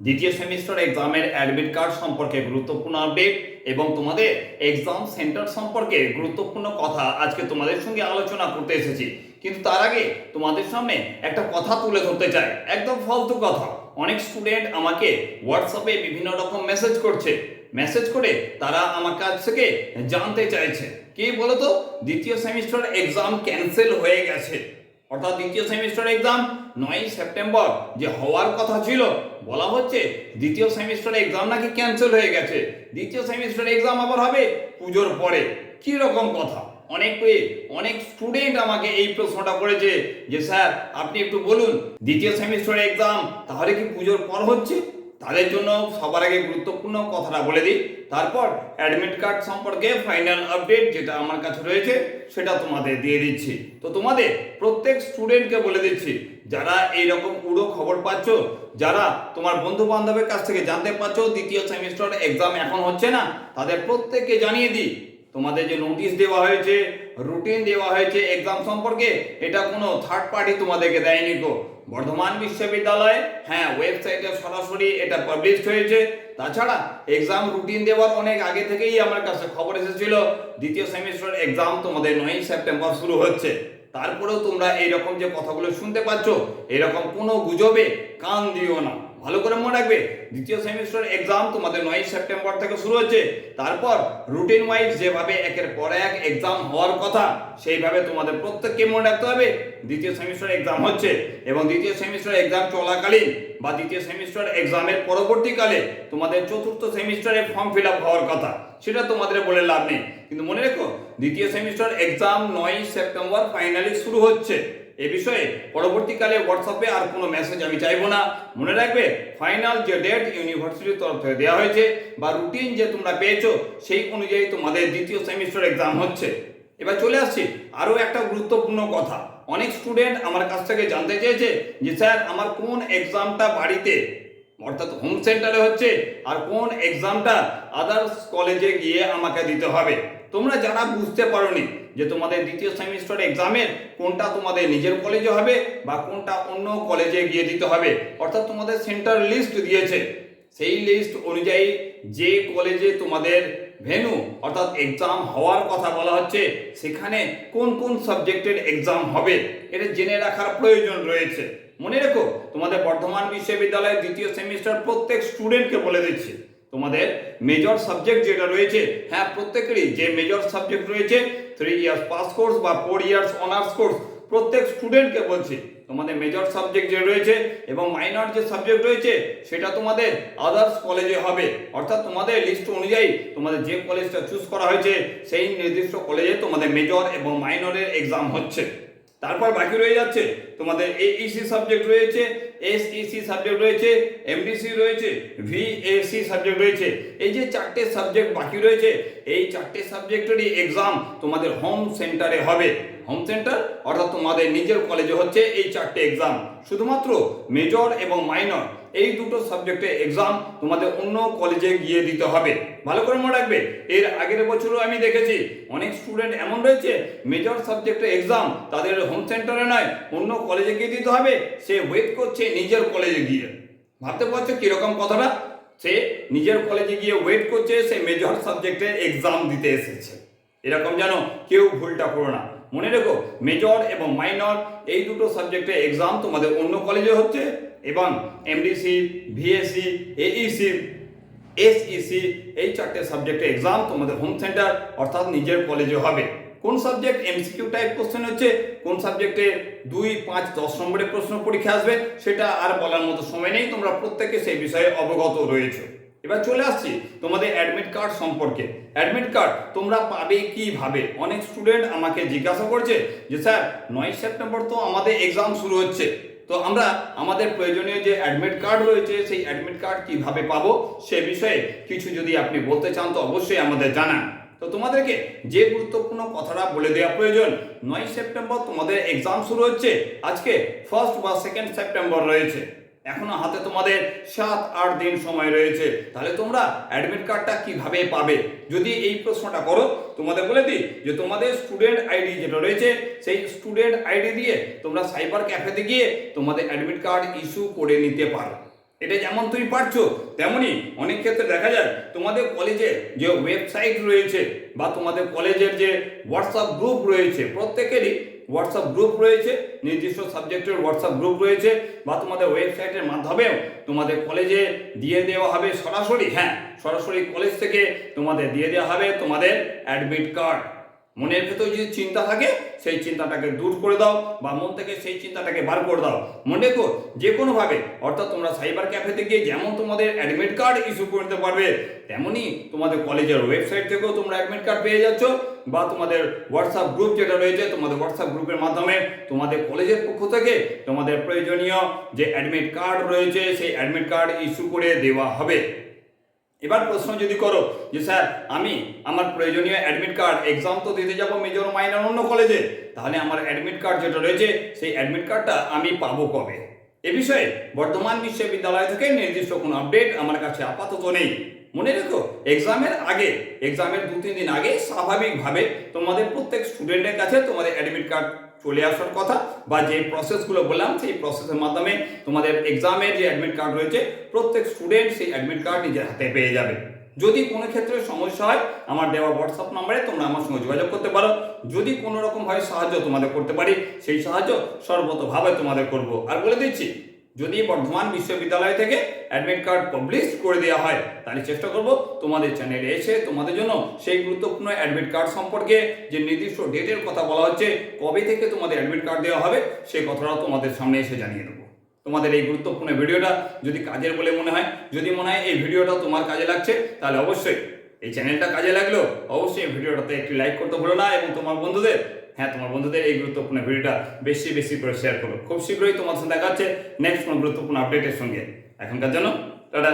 দ্বিতীয় সেমিস্টার এক্সামের admit card সম্পর্কে গুরুত্বপূর্ণ আপডেট এবং তোমাদের এক্সাম সেন্টার সম্পর্কে গুরুত্বপূর্ণ কথা আজকে তোমাদের সঙ্গে আলোচনা করতে এসেছি। কিন্তু তার আগে তোমাদের সামনে একটা কথা তুলে ধরতে চাই। একদম ফালতু কথা। অনেক স্টুডেন্ট আমাকে হোয়াটসঅ্যাপে বিভিন্ন রকম মেসেজ করছে। মেসেজ করে তারা আমার কাছ থেকে জানতে চাইছে। কি বলতো? দ্বিতীয় সেমিস্টার এক্সাম ক্যান্সেল হয়ে গেছে। অর্থাৎ দ্বিতীয় সেমিস্টার এক্সাম নয়ই সেপ্টেম্বর যে হওয়ার কথা ছিল, বলা হচ্ছে দ্বিতীয় সেমিস্টার এক্সাম নাকি ক্যান্সেল হয়ে গেছে। দ্বিতীয় সেমিস্টার এক্সাম আবার হবে পুজোর পরে। কি রকম কথা? অনেক অনেক স্টুডেন্ট আমাকে এই প্রশ্নটা করেছে যে, স্যার, আপনি একটু বলুন, দ্বিতীয় সেমিস্টার এক্সাম তাহলে কি পুজোর পর হচ্ছে? তাদের জন্য সবার আগে গুরুত্বপূর্ণ কথাটা বলে দিই। তারপর অ্যাডমিট কার্ড সম্পর্কে ফাইনাল আপডেট যেটা আমার কাছে রয়েছে, সেটা তোমাদের দিয়ে দিচ্ছি। তো তোমাদের প্রত্যেক স্টুডেন্টকে বলে দিচ্ছি, যারা এই রকম উড়ো খবর পাচ্ছ, যারা তোমার বন্ধু বান্ধবের কাছ থেকে জানতে পারছ, দ্বিতীয় সেমিস্টার এক্সাম এখন হচ্ছে না, তাদের প্রত্যেককে জানিয়ে দিই তোমাদের যে নোটিশ দেওয়া হয়েছে রুটিন দেওয়া হয়েছে এক্সাম সম্পর্কে, এটা কোনো থার্ড পার্টি তোমাদেরকে দেয়নি গো। বর্ধমান বিশ্ববিদ্যালয় হ্যাঁ ওয়েবসাইটে সরাসরি এটা পাবলিশড হয়েছে। তাছাড়া এক্সাম রুটিন দেওয়ার অনেক আগে থেকেই আমার কাছে খবর এসেছিল। দ্বিতীয় সেমিস্টার এক্সাম তোমাদের নয়ই সেপ্টেম্বর শুরু হচ্ছে। তারপরেও তোমরা এইরকম যে কথাগুলো শুনতে পাচ্ছ, এরকম কোনো গুজবে কান দিও না। ভালো করে মনে রাখবে, দ্বিতীয় সেমিস্টার এক্সাম তোমাদের নয় সেপ্টেম্বর থেকে শুরু হচ্ছে। তারপর রুটিন ওয়াইজ যেভাবে একের পর এক এক্সাম হওয়ার কথা, সেইভাবে তোমাদের প্রত্যেককে মনে রাখতে হবে, দ্বিতীয় সেমিস্টার এক্সাম হচ্ছে। এবং দ্বিতীয় সেমিস্টার এক্সাম চলাকালীন বা দ্বিতীয় সেমিস্টার এক্সামের পরবর্তীকালে তোমাদের চতুর্থ সেমিস্টারে ফর্ম ফিল আপ হওয়ার কথা, সেটা তোমাদের বলে লাভ নেই। কিন্তু মনে রেখো, দ্বিতীয় সেমিস্টার এক্সাম নয় সেপ্টেম্বর ফাইনালি শুরু হচ্ছে। এ বিষয়ে পরবর্তীকালে হোয়াটসঅ্যাপে আর কোনো মেসেজ আমি চাইব না। মনে রাখবে ফাইনাল যে ডেট ইউনিভার্সিটির তরফ থেকে দেওয়া হয়েছে বা রুটিন যে তোমরা পেয়েছ, সেই অনুযায়ী তোমাদের দ্বিতীয় সেমিস্টার এক্সাম হচ্ছে। এবার চলে আসছি, আরও একটা গুরুত্বপূর্ণ কথা। অনেক স্টুডেন্ট আমার কাছ থেকে জানতে চেয়েছে যে, স্যার, আমার কোন এক্সামটা বাড়িতে? অর্থাৎ হোম সেন্টারে হচ্ছে, আর কোন এক্সামটা আদার্স কলেজে গিয়ে আমাকে দিতে হবে? তোমরা যারা বুঝতে পারোনি যে তোমাদের দ্বিতীয় সেমিস্টার এক্সামের কোনটা তোমাদের নিজের কলেজে হবে বা কোনটা অন্য কলেজে গিয়ে দিতে হবে, অর্থাৎ তোমাদের সেন্টার লিস্ট দিয়েছে, সেই লিস্ট অনুযায়ী যে কলেজে তোমাদের ভেনু অর্থাৎ এক্সাম হওয়ার কথা বলা হচ্ছে, সেখানে কোন কোন সাবজেক্টের এক্সাম হবে, এটা জেনে রাখার প্রয়োজন রয়েছে। মনে রেখো, তোমাদের বর্ধমান বিশ্ববিদ্যালয়ের দ্বিতীয় সেমিস্টার প্রত্যেক স্টুডেন্টকে বলে দিচ্ছি। তোমাদের মেজর সাবজেক্ট যেটা রয়েছে হ্যাঁ প্রত্যেকেরই যে মেজর সাবজেক্ট রয়েছে থ্রি ইয়ার্স পাস কোর্স বা ফোর ইয়ার্স অনার্স কোর্স প্রত্যেক স্টুডেন্টকে বলছি, তোমাদের মেজর সাবজেক্ট যে রয়েছে এবং মাইনর যে সাবজেক্ট রয়েছে, সেটা তোমাদের আদার্স কলেজে হবে। অর্থাৎ তোমাদের লিস্ট অনুযায়ী তোমাদের যে কলেজটা চুজ করা হয়েছে, সেই নির্দিষ্ট কলেজে তোমাদের মেজর এবং মাইনরের এক্সাম হচ্ছে। তারপর বাকি রয়ে যাচ্ছে তোমাদের এইসি সাবজেক্ট রয়েছে এসইসি সাবজেক্ট রয়েছে এমডিসি রয়েছে ভিএসি সাবজেক্ট রয়েছে। এই যে চারটে সাবজেক্ট বাকি রয়েছে, এই চারটে সাবজেক্টেরই এক্সাম তোমাদের হোম সেন্টারে হবে। হোম সেন্টার অর্থাৎ তোমাদের নিজের কলেজে হচ্ছে এই চারটে এক্সাম শুধুমাত্র মেজর এবং মাইনর এই দুটো সাবজেক্টে এক্সাম তোমাদের অন্য কলেজে গিয়ে দিতে হবে। ভালো করে মনে রাখবে, এর আগের বছরও আমি দেখেছি, অনেক স্টুডেন্ট এমন রয়েছে মেজর সাবজেক্টে এক্সাম তাদের হোম সেন্টারে নয়, অন্য কলেজে গিয়ে দিতে হবে, সে ওয়েট করছে নিজের কলেজে গিয়ে। ভাবতে পারছ কীরকম কথাটা? সে নিজের কলেজে গিয়ে ওয়েট করছে, সে মেজর সাবজেক্টে এক্সাম দিতে এসেছে। এরকম যেন কেউ ভুলটা করো না। মনে রেখো মেজর এবং মাইনর এই দুটো সাবজেক্টে এক্সাম তোমাদের অন্য কলেজে হচ্ছে এবং এমডিসি ভিএসসি এইসি এসইসি এই চারটে সাবজেক্টে এক্সাম তোমাদের হোম সেন্টার অর্থাৎ নিজের কলেজে হবে। কোন সাবজেক্ট এমসিকিউ টাইপ কোশ্চেন হচ্ছে? কোন সাবজেক্টে দুই, পাঁচ, দশ নম্বরের প্রশ্ন পরীক্ষা আসবে? সেটা আর বলার মতো সময় নেই, তোমরা প্রত্যেকে সেই বিষয়ে অবগত রয়েছে। এবার চলে আসছি তোমাদের অ্যাডমিট কার্ড সম্পর্কে। অ্যাডমিট কার্ড তোমরা পাবে কীভাবে? অনেক স্টুডেন্ট আমাকে জিজ্ঞাসা করছে যে, স্যার, নয় সেপ্টেম্বর তো আমাদের এক্সাম শুরু হচ্ছে। তো আমরা আমাদের প্রয়োজনীয় যে অ্যাডমিট কার্ড রয়েছে, সেই অ্যাডমিট কার্ড কীভাবে পাবো? সে বিষয়ে কিছু যদি আপনি বলতে চান, তো অবশ্যই আমাদের জানান। তো তোমাদেরকে যে গুরুত্বপূর্ণ কথাটা বলে দেওয়া প্রয়োজন, নয় সেপ্টেম্বর তোমাদের এক্সাম শুরু হচ্ছে। আজকে ফার্স্ট বা সেকেন্ড সেপ্টেম্বর রয়েছে। এখনও হাতে তোমাদের সাত, আট দিন সময় রয়েছে। তাহলে তোমরা অ্যাডমিট কার্ডটা কীভাবে পাবে? যদি এই প্রশ্নটা করো, তোমাদের বলে দিই যে তোমাদের স্টুডেন্ট আইডি যেটা রয়েছে, সেই স্টুডেন্ট আইডি দিয়ে তোমরা সাইবার ক্যাফেতে গিয়ে তোমাদের অ্যাডমিট কার্ড ইস্যু করে নিতে পারো। এটা যেমন তুমি পারছ, তেমনি অনেক ক্ষেত্রে দেখা যায় তোমাদের কলেজে যে ওয়েবসাইট রয়েছে বা তোমাদের কলেজের যে হোয়াটসঅ্যাপ গ্রুপ রয়েছে, প্রত্যেকেরই হোয়াটসঅ্যাপ গ্রুপ রয়েছে, নির্দিষ্ট সাবজেক্টের হোয়াটসঅ্যাপ গ্রুপ রয়েছে, বা তোমাদের ওয়েবসাইটের মাধ্যমেও তোমাদের কলেজে দিয়ে দেওয়া হবে সরাসরি হ্যাঁ সরাসরি কলেজ থেকে তোমাদের দিয়ে দেওয়া হবে তোমাদের অ্যাডমিট কার্ড মনের ভেতর যদি চিন্তা থাকে, সেই চিন্তাটাকে দূর করে দাও বা মন থেকে সেই চিন্তাটাকে বার করে দাও। মনে রেখো যে কোনোভাবে অর্থাৎ তোমরা সাইবার ক্যাফেতে গিয়ে যেমন তোমাদের অ্যাডমিট কার্ড ইস্যু করতে পারবে তেমনই তোমাদের কলেজের ওয়েবসাইট থেকেও তোমরা অ্যাডমিট কার্ড পেয়ে যাচ্ছ বা তোমাদের হোয়াটসঅ্যাপ গ্রুপ যেটা রয়েছে, তোমাদের হোয়াটসঅ্যাপ গ্রুপের মাধ্যমে তোমাদের কলেজের পক্ষ থেকে তোমাদের প্রয়োজনীয় যে অ্যাডমিট কার্ড রয়েছে, সেই অ্যাডমিট কার্ড ইস্যু করে দেওয়া হবে। এবার প্রশ্ন যদি করো যে স্যার, আমি আমার প্রয়োজনীয় অ্যাডমিট কার্ড এক্সাম তো দিতে যাব মেজর মাইনর অন্য কলেজে তাহলে আমার অ্যাডমিট কার্ড যেটা রয়েছে, সেই অ্যাডমিট কার্ডটা আমি পাবো কবে? এ বিষয়ে বর্ধমান বিশ্ববিদ্যালয় থেকে নির্দিষ্ট কোনো আপডেট আমার কাছে আপাতত নেই। মনে রেখো এক্সামের আগে এক্সামের দু তিন দিন আগে স্বাভাবিকভাবে তোমাদের প্রত্যেক স্টুডেন্টের কাছে তোমাদের অ্যাডমিট কার্ড চলে আসার কথা বা যে প্রসেসগুলো বললাম, সেই প্রসেসের মাধ্যমে তোমাদের এক্সামের যে অ্যাডমিট কার্ড রয়েছে, প্রত্যেক স্টুডেন্ট সেই অ্যাডমিট কার্ড নিজের হাতে পেয়ে যাবে। যদি কোনো ক্ষেত্রে সমস্যা হয়, আমার দেওয়া হোয়াটসঅ্যাপ নাম্বারে তোমরা আমার সঙ্গে যোগাযোগ করতে পারো। যদি কোনো রকম হয় সাহায্য তোমাদের করতে পারি, সেই সাহায্য সর্বতভাবে তোমাদের করব। আর বলে দিচ্ছি যদি বর্ধমান বিশ্ববিদ্যালয় থেকে অ্যাডমিট কার্ড পাবলিশ করে দেওয়া হয়, তাহলে চেষ্টা করব তোমাদের চ্যানেলে এসে তোমাদের জন্য সেই গুরুত্বপূর্ণ অ্যাডমিট কার্ড সম্পর্কে যে নির্দিষ্ট ডেটের কথা বলা হচ্ছে, কবে থেকে তোমাদের অ্যাডমিট কার্ড দেওয়া হবে সেই কথাটাও তোমাদের সামনে এসে জানিয়ে দেবো। তোমাদের এই গুরুত্বপূর্ণ ভিডিওটা যদি কাজের বলে মনে হয়, যদি মনে হয় এই ভিডিওটা তোমার কাজে লাগছে, তাহলে অবশ্যই এই চ্যানেলটা কাজে লাগল, অবশ্যই ভিডিওটাতে একটি লাইক করতে ভুলো না এবং তোমার বন্ধুদের হ্যাঁ তোমার বন্ধুদের এই গুরুত্বপূর্ণ ভিডিওটা বেশি বেশি করে শেয়ার করো। খুব শীঘ্রই তোমার সাথে দেখা হচ্ছে নেক্সট কোনো গুরুত্বপূর্ণ আপডেটের সঙ্গে। এখনকার জন্য, টাটা।